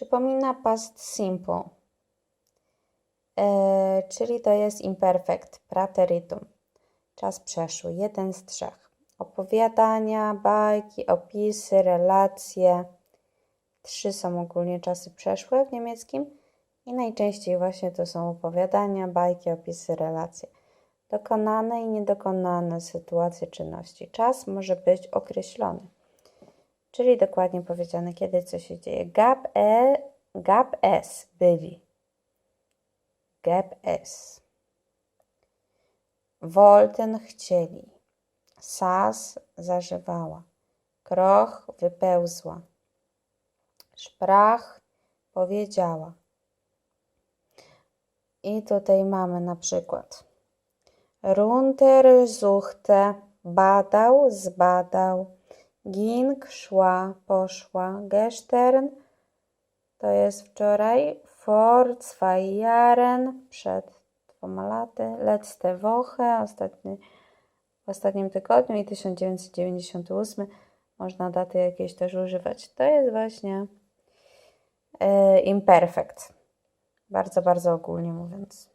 Przypomina past simple, e, czyli to jest imperfect, prateritum. Czas przeszły, jeden z trzech. Opowiadania, bajki, opisy, relacje. Trzy są ogólnie czasy przeszłe w niemieckim i najczęściej właśnie to są opowiadania, bajki, opisy, relacje. Dokonane i niedokonane sytuacje, czynności. Czas może być określony, czyli dokładnie powiedziane, kiedy coś się dzieje. Gab, e, gab es byli. Gab es. Wollten chcieli. Sas zażywała. Kroch wypełzła. Sprach powiedziała. I tutaj mamy na przykład Runtersuchte badał, zbadał. Ging szła, poszła. Gestern to jest wczoraj. Vor zwei Jahren przed dwoma laty. Letzte Woche ostatni, w ostatnim tygodniu i 1998 można daty jakieś też używać. To jest właśnie e, imperfekt. Bardzo, bardzo ogólnie mówiąc.